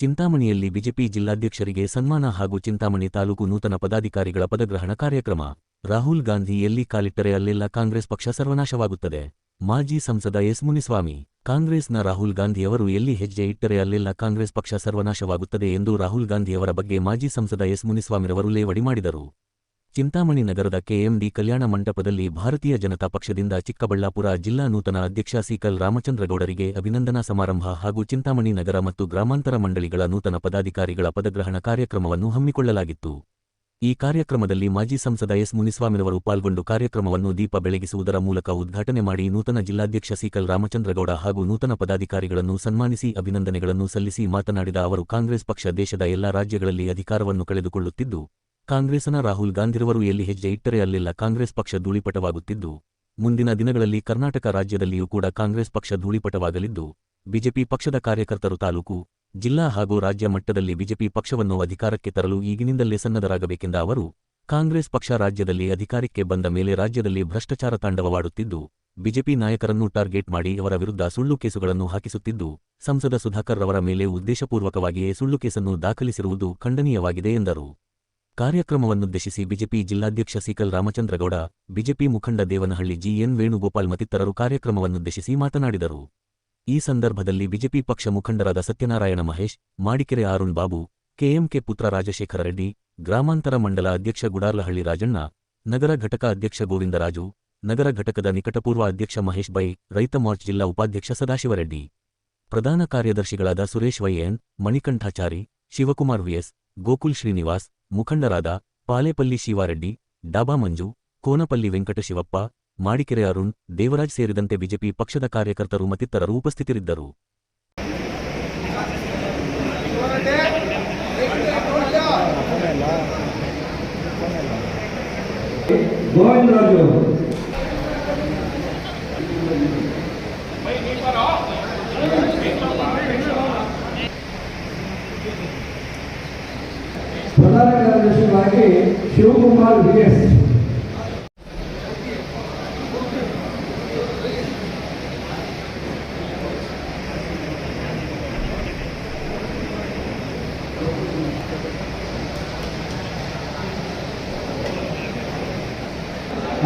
ಚಿಂತಾಮಣಿಯಲ್ಲಿ BJP ಜಿಲ್ಲಾಧ್ಯಕ್ಷರಿಗೆ ಸನ್ಮಾನ ಹಾಗೂ ಚಿಂತಾಮಣಿ ತಾಲೂಕು ನೂತನ ಪದಾಧಿಕಾರಿಗಳ ಪದಗ್ರಹಣ ಕಾರ್ಯಕ್ರಮ. ರಾಹುಲ್ ಗಾಂಧಿ ಎಲ್ಲಿ ಕಾಲಿಟ್ಟರೆ ಅಲ್ಲೆಲ್ಲ ಕಾಂಗ್ರೆಸ್ ಪಕ್ಷ ಸರ್ವನಾಶವಾಗುತ್ತದೆ. ಮಾಜಿ ಸಂಸದ ಎಸ್ ಮುನಿಸ್ವಾಮಿ, ಕಾಂಗ್ರೆಸ್ನ ರಾಹುಲ್ ಗಾಂಧಿಯವರು ಎಲ್ಲಿ ಹೆಜ್ಜೆ ಇಟ್ಟರೆ ಅಲ್ಲೆಲ್ಲ ಕಾಂಗ್ರೆಸ್ ಪಕ್ಷ ಸರ್ವನಾಶವಾಗುತ್ತದೆ ಎಂದು ರಾಹುಲ್ ಗಾಂಧಿಯವರ ಬಗ್ಗೆ ಮಾಜಿ ಸಂಸದ ಎಸ್ ಮುನಿಸ್ವಾಮಿರವರು ಲೇವಡಿ ಮಾಡಿದರು. ಚಿಂತಾಮಣಿ ನಗರದ ಕೆಎಂಡಿ ಕಲ್ಯಾಣ ಮಂಟಪದಲ್ಲಿ ಭಾರತೀಯ ಜನತಾ ಪಕ್ಷದಿಂದ ಚಿಕ್ಕಬಳ್ಳಾಪುರ ಜಿಲ್ಲಾ ನೂತನ ಅಧ್ಯಕ್ಷ ಸಿಕಲ್ ರಾಮಚಂದ್ರಗೌಡರಿಗೆ ಅಭಿನಂದನಾ ಸಮಾರಂಭ ಹಾಗೂ ಚಿಂತಾಮಣಿ ನಗರ ಮತ್ತು ಗ್ರಾಮಾಂತರ ಮಂಡಳಿಗಳ ನೂತನ ಪದಾಧಿಕಾರಿಗಳ ಪದಗ್ರಹಣ ಕಾರ್ಯಕ್ರಮವನ್ನು ಹಮ್ಮಿಕೊಳ್ಳಲಾಗಿತ್ತು. ಈ ಕಾರ್ಯಕ್ರಮದಲ್ಲಿ ಮಾಜಿ ಸಂಸದ ಎಸ್ ಮುನಿಸ್ವಾಮಿರವರು ಪಾಲ್ಗೊಂಡು ಕಾರ್ಯಕ್ರಮವನ್ನು ದೀಪ ಬೆಳಗಿಸುವುದರ ಮೂಲಕ ಉದ್ಘಾಟನೆ ಮಾಡಿ ನೂತನ ಜಿಲ್ಲಾಧ್ಯಕ್ಷ ಸಿಕಲ್ ರಾಮಚಂದ್ರಗೌಡ ಹಾಗೂ ನೂತನ ಪದಾಧಿಕಾರಿಗಳನ್ನು ಸನ್ಮಾನಿಸಿ ಅಭಿನಂದನೆಗಳನ್ನು ಸಲ್ಲಿಸಿ ಮಾತನಾಡಿದ ಅವರು, ಕಾಂಗ್ರೆಸ್ ಪಕ್ಷ ದೇಶದ ಎಲ್ಲಾ ರಾಜ್ಯಗಳಲ್ಲಿ ಅಧಿಕಾರವನ್ನು ಕಳೆದುಕೊಳ್ಳುತ್ತಿದ್ದು ಕಾಂಗ್ರೆಸ್ನ ರಾಹುಲ್ ಗಾಂಧಿರವರು ಎಲ್ಲಿ ಹೆಜ್ಜೆ ಇಟ್ಟರೆ ಅಲ್ಲೆಲ್ಲ ಕಾಂಗ್ರೆಸ್ ಪಕ್ಷ ಧೂಳಿಪಟವಾಗುತ್ತಿದ್ದು. ಮುಂದಿನ ದಿನಗಳಲ್ಲಿ ಕರ್ನಾಟಕ ರಾಜ್ಯದಲ್ಲಿಯೂ ಕೂಡ ಕಾಂಗ್ರೆಸ್ ಪಕ್ಷ ಧೂಳಿಪಟವಾಗಲಿದ್ದು, ಬಿಜೆಪಿ ಪಕ್ಷದ ಕಾರ್ಯಕರ್ತರು ತಾಲೂಕು, ಜಿಲ್ಲಾ ಹಾಗೂ ರಾಜ್ಯ ಮಟ್ಟದಲ್ಲಿ ಬಿಜೆಪಿ ಪಕ್ಷವನ್ನು ಅಧಿಕಾರಕ್ಕೆ ತರಲು ಈಗಿನಿಂದಲೇ ಸನ್ನದ್ಧರಾಗಬೇಕೆಂದ ಅವರು, ಕಾಂಗ್ರೆಸ್ ಪಕ್ಷ ರಾಜ್ಯದಲ್ಲಿ ಅಧಿಕಾರಕ್ಕೆ ಬಂದ ಮೇಲೆ ರಾಜ್ಯದಲ್ಲಿ ಭ್ರಷ್ಟಾಚಾರ ತಾಂಡವವಾಡುತ್ತಿದ್ದು, ಬಿಜೆಪಿ ನಾಯಕರನ್ನು ಟಾರ್ಗೆಟ್ ಮಾಡಿ ಅವರ ವಿರುದ್ಧ ಸುಳ್ಳು ಕೇಸುಗಳನ್ನು ಹಾಕಿಸುತ್ತಿದ್ದು, ಸಂಸದ ಸುಧಾಕರ್ ರವರ ಮೇಲೆ ಉದ್ದೇಶಪೂರ್ವಕವಾಗಿಯೇ ಸುಳ್ಳು ಕೇಸನ್ನು ದಾಖಲಿಸಿರುವುದು ಖಂಡನೀಯವಾಗಿದೆ ಎಂದರು. ಕಾರ್ಯಕ್ರಮವನ್ನುದ್ದೇಶಿಸಿ ಬಿಜೆಪಿ ಜಿಲ್ಲಾಧ್ಯಕ್ಷ ಸಿಕಲ್ ರಾಮಚಂದ್ರಗೌಡ, ಬಿಜೆಪಿ ಮುಖಂಡ ದೇವನಹಳ್ಳಿ ಜಿಎನ್ ವೇಣುಗೋಪಾಲ್ ಮತ್ತಿತರರು ಕಾರ್ಯಕ್ರಮವನ್ನುದ್ದೇಶಿಸಿ ಮಾತನಾಡಿದರು. ಈ ಸಂದರ್ಭದಲ್ಲಿ ಬಿಜೆಪಿ ಪಕ್ಷ ಮುಖಂಡರಾದ ಸತ್ಯನಾರಾಯಣ ಮಹೇಶ್, ಮಾಡಿಕೆರೆ ಅರುಣ್ ಬಾಬು, ಕೆಎಂಕೆ ಪುತ್ರ ರಾಜಶೇಖರ ರೆಡ್ಡಿ, ಗ್ರಾಮಾಂತರ ಮಂಡಲ ಅಧ್ಯಕ್ಷ ಗುಡಾರ್ಲಹಳ್ಳಿ ರಾಜಣ್ಣ, ನಗರ ಘಟಕ ಅಧ್ಯಕ್ಷ ಗೋವಿಂದರಾಜು, ನಗರ ಘಟಕದ ನಿಕಟಪೂರ್ವ ಅಧ್ಯಕ್ಷ ಮಹೇಶ್ ಬೈ, ರೈತ ಮಾರ್ಚ್ ಜಿಲ್ಲಾ ಉಪಾಧ್ಯಕ್ಷ ಸದಾಶಿವರೆಡ್ಡಿ. ಪ್ರಧಾನ ಕಾರ್ಯದರ್ಶಿಗಳಾದ ಸುರೇಶ್ ವೈಎನ್ ಮಣಿಕಂಠಾಚಾರಿ, ಶಿವಕುಮಾರ್ ವಿಎಸ್ ಗೋಕುಲ್ ಶ್ರೀನಿವಾಸ್ ಮುಖಂಡರಾದ ಪಾಲೇಪಲ್ಲಿ ಶಿವಾರೆಡ್ಡಿ, ಡಾಬಾ ಮಂಜು, ಕೋನಪಲ್ಲಿ ವೆಂಕಟಶಿವಪ್ಪ, ಮಾಡಿಕೆರೆ ಅರುಣ್, ದೇವರಾಜ್ ಸೇರಿದಂತೆ ಬಿಜೆಪಿ ಪಕ್ಷದ ಕಾರ್ಯಕರ್ತರು ಮತ್ತಿತರರು ಉಪಸ್ಥಿತರಿದ್ದರು. ಪ್ರಧಾನ ಕಾರ್ಯದರ್ಶಿಗಳಾಗಿ ಶಿವಕುಮಾರ್ ವಿಎಸ್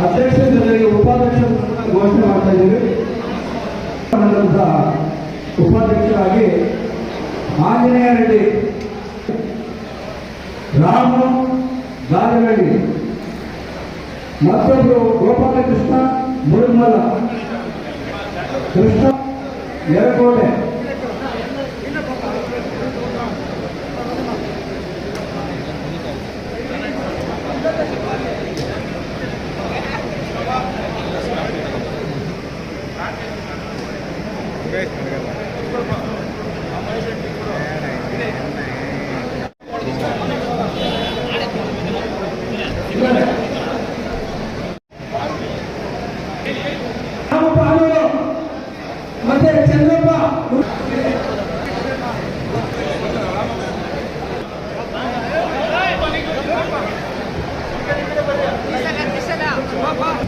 ಅಧ್ಯಕ್ಷ ಜೊತೆಗೆ ಉಪಾಧ್ಯಕ್ಷ ಘೋಷಣೆ ಮಾಡ್ತಾ ಇದ್ದೀವಿ. ಉಪಾಧ್ಯಕ್ಷರಾಗಿ ಆಂಜನೇಯ ರೆಡ್ಡಿ. నాయుడు మధ్యలో గోపాలకృష్ణ మురుమల. కృష్ణ ఎర్రకోట.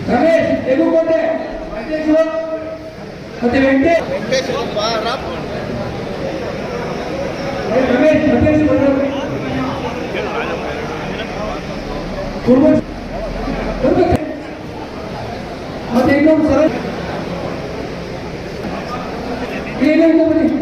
రమేష్ ఎగుకొండే ಮತ್ತೆ ವೆಂಕಟೇಶ್ ವೆಂಕಟೇಶ್ ಬಾರಾಪ್ ರಮೇಶ್ ವೆಂಕಟೇಶ್ ಕುರ್ಬನ್ ಮತ್ತೆ ಇನ್ನೊಂದು ಸರ ಏನೇನು ಬನ್ನಿ